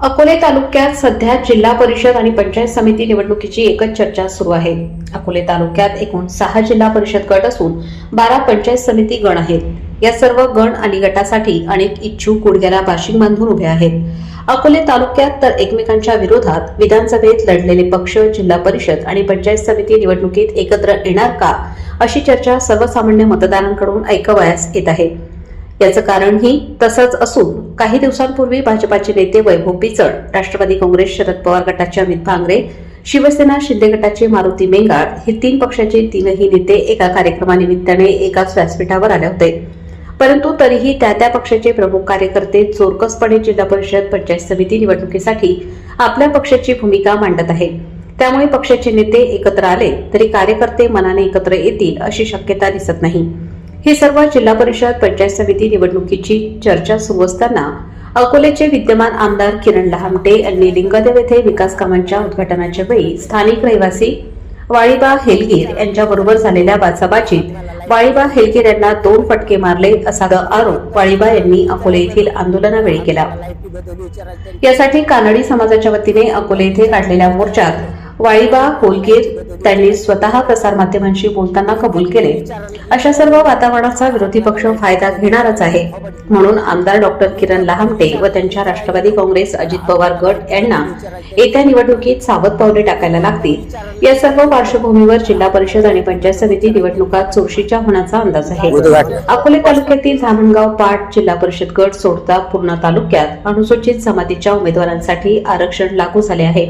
अकोले तालुक्यात सध्या जिल्हा परिषद आणि पंचायत समिती निवडणुकीची एकच चर्चा सुरू आहे. अकोले तालुक्यात एकूण सहा जिल्हा परिषद गट असून बारा पंचायत समिती गण आहेत. या सर्व गण आणि गटासाठी अनेक इच्छुक गुडघ्याला भाषिक बांधून उभे आहेत. अकोले तालुक्यात तर एकमेकांच्या विरोधात विधानसभेत लढलेले पक्ष जिल्हा परिषद आणि पंचायत समिती निवडणुकीत एकत्र येणार का अशी चर्चा सर्वसामान्य मतदारांकडून ऐकवयास येत आहे. याचं कारणही तसंच असून काही दिवसांपूर्वी भाजपाचे नेते वैभव पिचड राष्ट्रवादी काँग्रेस शरद पवार गटाचे अमित भांगरे शिवसेना शिंदे गटाचे मारुती मेंगाळ हे तीन पक्षाचे तीनही नेते एका कार्यक्रमानिमित्ताने एकाच व्यासपीठावर आले होते. परंतु तरीही त्या त्या पक्षाचे प्रमुख कार्यकर्ते चोरकसपणे जिल्हा परिषद पंचायत समिती निवडणुकीसाठी आपल्या पक्षाची भूमिका मांडत आहे त्यामुळे पक्षाचे नेते एकत्र आले तरी कार्यकर्ते मनाने एकत्र येतील अशी शक्यता दिसत नाही. ही सर्व जिल्हा परिषद पंचायत समिती निवडणुकीची चर्चा सुरू असताना अकोलेचे विद्यमान आमदार किरण लहामटे यांनी लिंगदेव येथे विकास कामांच्या उद्घाटनाच्या वेळी स्थानिक रहिवासी वाळीबा हेलगीर यांच्याबरोबर झालेल्या बाचाबाचीत वाळीबा हेलगीर यांना दोन फटके मारले असा आरोप वाळीबा यांनी अकोले येथील आंदोलनावेळी केला. यासाठी कानडी समाजाच्या वतीने अकोले येथे काढलेल्या मोर्चात वाळीबा होलगीर त्यांनी स्वतः प्रसारमाध्यमांशी बोलताना कबूल केले. अशा सर्व वातावरणाचा विरोधी पक्ष फायदा घेणारच आहे. म्हणून आमदार डॉक्टर किरण लहामटे व त्यांच्या राष्ट्रवादी काँग्रेस अजित पवार गट यांना येत्या निवडणुकीत सावध पावले टाकायला लागतील. या सर्व पार्श्वभूमीवर जिल्हा परिषद आणि पंचायत समिती निवडणुका चोरशीच्या होण्याचा अंदाज आहे. अकोले तालुक्यातील धामणगाव पाट जिल्हा परिषद गट सोडता पूर्णा तालुक्यात अनुसूचित जमातीच्या उमेदवारांसाठी आरक्षण लागू झाले आहे.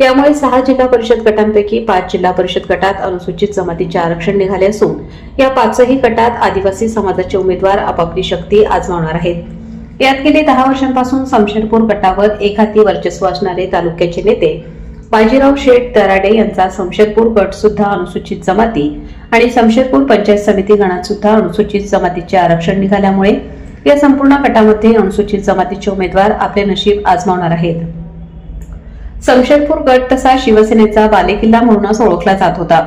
यामुळे सहा जिल्हा परिषद गटांपैकी पाच जिल्हा परिषद गटात अनुसूचित जमातीचे आरक्षण निघाले असून या पाचही गटात आदिवासी समाजाचे उमेदवार आपापली शक्ती आजमावणार आहेत. यात गेली दहा वर्षांपासून समशेरपूर गटावर एक हाती वर्चस्व असणारे तालुक्याचे नेते बाजीराव शेठ दराडे यांचा समशेरपूर गट सुद्धा अनुसूचित जमाती आणि समशेरपूर पंचायत समिती गणात सुद्धा अनुसूचित जमातीचे आरक्षण निघाल्यामुळे या संपूर्ण गटामध्ये अनुसूचित जमातीचे उमेदवार आपले नशीब आजमावणार आहेत. समशेरपूर गट तसा शिवसेनेचा बालेकिल्ला म्हणूनच ओळखला जात होता.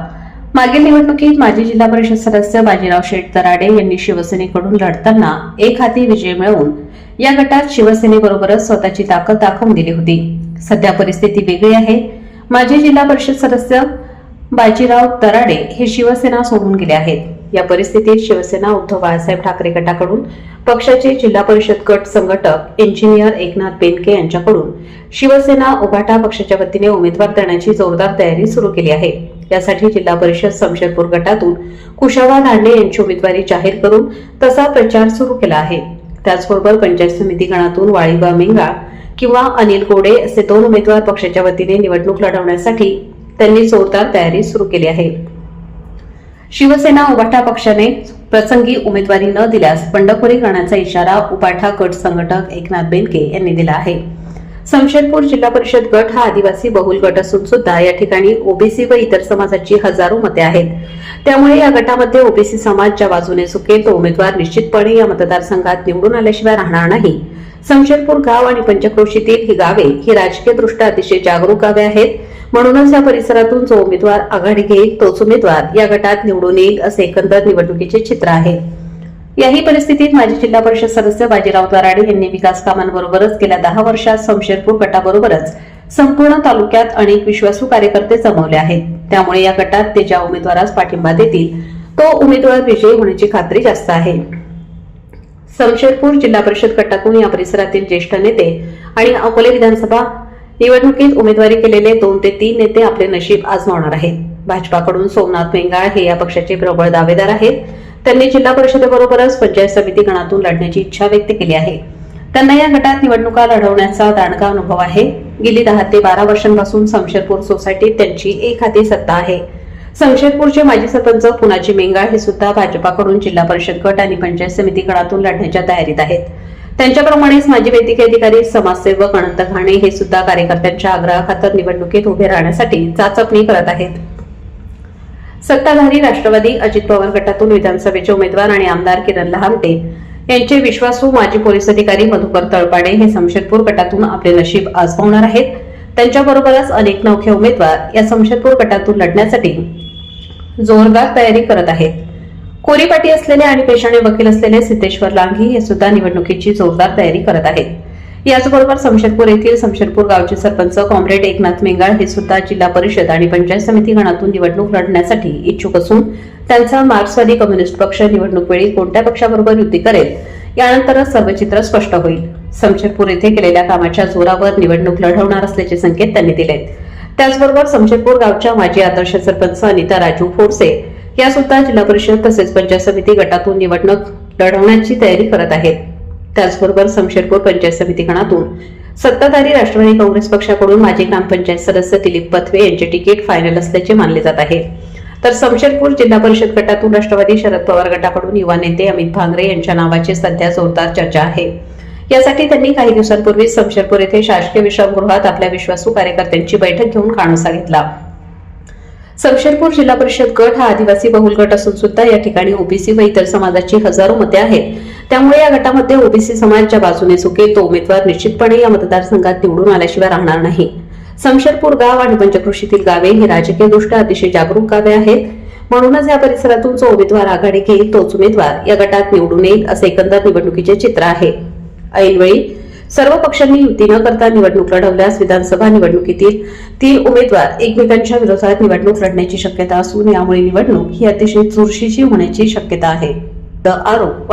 मागील निवडणुकीत माजी जिल्हा परिषद सदस्य बाजीराव शेठ तराडे यांनी शिवसेनेकडून लढताना एक हाती विजय मिळवून या गटात शिवसेनेबरोबरच स्वतःची ताकद दाखवून दिली होती. सध्या परिस्थिती वेगळी आहे. माजी जिल्हा परिषद सदस्य बाजीराव तराडे हे शिवसेना सोडून गेले आहेत. या परिस्थितीत शिवसेना उद्धव बाळासाहेब ठाकरे गटाकडून पक्षाचे जिल्हा परिषद गट संघटक इंजिनियर एकनाथ बेनके यांच्याकडून शिवसेना उभाटा पक्षाच्या वतीने उमेदवार देण्याची जोरदार तयारी सुरू केली आहे. यासाठी जिल्हा परिषद समशेरपूर गटातून कुशावा धांडे यांची उमेदवारी जाहीर करून तसा प्रचार सुरू केला आहे. त्याचबरोबर पंचायत समिती गणातून वाळीबा मेंगा किंवा अनिल गोडे असे दोन उमेदवार पक्षाच्या वतीने निवडणूक लढवण्यासाठी त्यांनी जोरदार तयारी सुरू केली आहे. शिवसेना उबाठा पक्षाने प्रसंगी उमेदवारी न दिल्यास बंडखोरी करण्याचा इशारा उपाठा गट संघटक एकनाथ बेनके यांनी दिला आहे. समशेरपूर जिल्हा परिषद गट हा आदिवासी बहुल गट असून सुद्धा या ठिकाणी ओबीसी व इतर समाजाची हजारो मते आहेत. त्यामुळे या गटामध्ये ओबीसी समाज ज्या बाजूने सुके तो उमेदवार निश्चितपणे या मतदारसंघात निवडून आल्याशिवाय राहणार नाही. संशेदपूर गाव आणि पंचक्रोशीतील ही गावे ही राजकीयदृष्ट्या अतिशय जागरूक गावे आहेत. म्हणूनच या परिसरातून जो उमेदवार आघाडी घेईल तोच उमेदवार या गटात निवडून येईल असे एकंदर निवडणुकीचे चित्र आहे. याही परिस्थितीत माजी जिल्हा परिषद सदस्य बाजीराव दराडे यांनी विकास कामांबरोबरच गेल्या दहा वर्षात समशेरपूर गटाबरोबरच संपूर्ण तालुक्यात अनेक विश्वासू कार्यकर्ते जमवले आहेत. त्यामुळे या गटात ते ज्या उमेदवारास पाठिंबा देतील तो उमेदवार विजयी होण्याची खात्री जास्त आहे. समशेरपूर जिल्हा परिषद गटातून या परिसरातील ज्येष्ठ नेते आणि अकोले विधानसभा निवडणुकीत उमेदवारी केलेले दोन ते तीन नेते आपले नशीब आजमावणार आहेत. भाजपाकडून सोमनाथ मेंगाळ हे या पक्षाचे प्रबळ दावेदार आहेत. त्यांनी जिल्हा परिषदेबरोबरच पंचायत समिती गणातून लढण्याची इच्छा व्यक्त केली आहे. त्यांना या गटात निवडणुका लढवण्याचा दांडगा अनुभव आहे. गेली दहा ते बारा वर्षांपासून समशेरपूर सोसायटीत त्यांची एक हाती सत्ता आहे. समशेरपूरचे माजी सरपंच पुनाजी मेंगाळ हे सुद्धा भाजपाकडून जिल्हा परिषद गट आणि पंचायत समिती गणातून लढण्याच्या तयारीत आहेत. त्यांच्याप्रमाणेच माजी वैद्यकीय अधिकारी समाजसेवक अनंत घाणे हे सुद्धा कार्यकर्त्यांच्या आग्रहाखातर निवडणुकीत उभे राहण्यासाठी चाचपणी करत आहेत. सत्ताधारी राष्ट्रवादी अजित पवार गटातून विधानसभेचे उमेदवार आणि आमदार किरण लहामटे यांचे विश्वासू माजी पोलीस अधिकारी मधुकर तळपाडे हे समशेरपूर गटातून आपले नशीब आजमावणार आहेत. त्यांच्याबरोबरच अनेक नौखे उमेदवार या समशेरपूर गटातून लढण्यासाठी जोरदार तयारी करत आहेत. कोरीपाटी असलेले आणि पेशाने वकील असलेले सिद्धेश्वर लांघी हे सुद्धा निवडणुकीची जोरदार तयारी करत आहेत. याचबरोबर समशेरपूर येथील समशेरपूर गावचे सरपंच कॉम्रेड एकनाथ मेंगाळ हे सुद्धा जिल्हा परिषद आणि पंचायत समिती गणातून निवडणूक लढण्यासाठी इच्छुक असून त्यांचा मार्क्सवादी कम्युनिस्ट पक्ष निवडणूक वेळी कोणत्या पक्षाबरोबर युती करेल यानंतरच सर्व चित्र स्पष्ट होईल. समशेरपूर येथे केलेल्या कामाच्या जोरावर निवडणूक लढवणार असल्याचे संकेत त्यांनी दिले त्याचबरोबर समशेरपूर गावच्या माजी आदर्श सरपंच अनिता राजू फोरसे या सुद्धा जिल्हा परिषद तसेच पंचायत समिती गटातून निवडणूक लढवण्याची तयारी करत आहेत. त्याचबरोबर समशेरपूर पंचायत समिती गणातून सत्ताधारी राष्ट्रवादी काँग्रेस पक्षाकडून माजी ग्रामपंचायत सदस्य दिलीप पथवे यांचे तिकीट फायनल असल्याचे मानले जात आहे. तर समशेरपूर जिल्हा परिषद गटातून राष्ट्रवादी शरद पवार गटाकडून युवा नेते अमित भांगरे यांच्या नावाची सध्या जोरदार चर्चा आहे. यासाठी त्यांनी काही दिवसांपूर्वी समशेरपूर येथे शासकीय विश्रामगृहात आपल्या विश्वासू कार्यकर्त्यांची बैठक घेऊन कानोसा घेतला समशेरपूर जिल्हा परिषद गट हा आदिवासी बहुल गट असून सुद्धा या ठिकाणी ओबीसी व इतर समाजाची हजारो मते आहेत. त्यामुळे या गटामध्ये ओबीसी समाजच्या बाजूने चुकेल तो उमेदवार निश्चितपणे या मतदारसंघात निवडून आल्याशिवाय राहणार नाही. समशेरपूर गाव आणि पंचकृषीतील गावे ही राजकीयदृष्ट्या अतिशय जागरूक गावे आहेत. म्हणूनच या परिसरातून जो उमेदवार आघाडी घेईल तोच उमेदवार या गटात निवडून येईल असे एकंदर निवडणुकीचे चित्र आहे. ऐनवेळी सर्व पक्षांनी युती न करता निवडणूक लढवल्यास विधानसभा निवडणुकीतील तीन उमेदवार एकमेकांच्या विरोधात निवडणूक लढण्याची शक्यता असून यामुळे निवडणूक ही अतिशय चुरशीची होण्याची शक्यता आहे. द आरोप